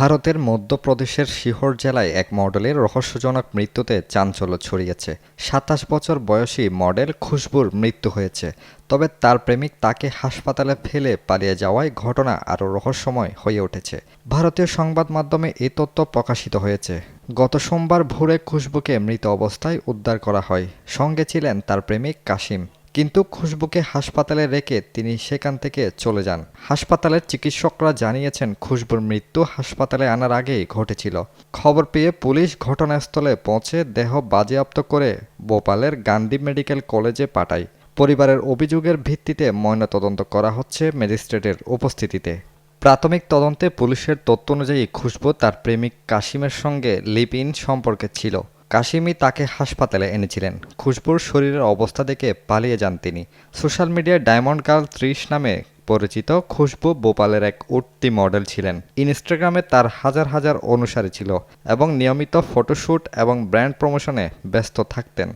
ভারতের মধ্যপ্রদেশের শিহর জেলায় এক মডেলের রহস্যজনক মৃত্যুতে চাঞ্চল্য ছড়িয়েছে। সাতাশ বছর বয়সী মডেল খুশবুর মৃত্যু হয়েছে, তবে তার প্রেমিক তাকে হাসপাতালে ফেলে পালিয়ে যাওয়ায় ঘটনা আরও রহস্যময় হয়ে উঠেছে। ভারতীয় সংবাদ মাধ্যমে এই তথ্য প্রকাশিত হয়েছে। গত সোমবার ভোরে খুশবুকে মৃত অবস্থায় উদ্ধার করা হয়। সঙ্গে ছিলেন তার প্রেমিক কাশিম। কিন্তু খুশবুকে হাসপাতালে রেখে তিনি সেখান থেকে চলে যান। হাসপাতালের চিকিৎসকরা জানিয়েছেন, খুশবুর মৃত্যু হাসপাতালে আনার আগেই ঘটেছিল। খবর পেয়ে পুলিশ ঘটনাস্থলে পৌঁছে দেহ বাজেয়াপ্ত করে ভোপালের গান্ধী মেডিকেল কলেজে পাঠায়। পরিবারের অভিযোগের ভিত্তিতে ময়নাতদন্ত করা হচ্ছে ম্যাজিস্ট্রেটের উপস্থিতিতে। প্রাথমিক তদন্তে পুলিশের তথ্য অনুযায়ী খুশবু তার প্রেমিক কাশিমের সঙ্গে লিপ ইন সম্পর্কে ছিল। কাশিমই তাকে হাসপাতালে এনেছিলেন। খুশবুর শরীরের অবস্থা দেখে পালিয়ে যান তিনি। সোশ্যাল মিডিয়ায় ডায়মন্ড গার্ল ত্রিশ নামে পরিচিত খুশবু ভোপালের এক উঠতি মডেল ছিলেন। ইনস্টাগ্রামে তার হাজার হাজার অনুসারী ছিল এবং নিয়মিত ফটোশ্যুট এবং ব্র্যান্ড প্রমোশনে ব্যস্ত থাকতেন।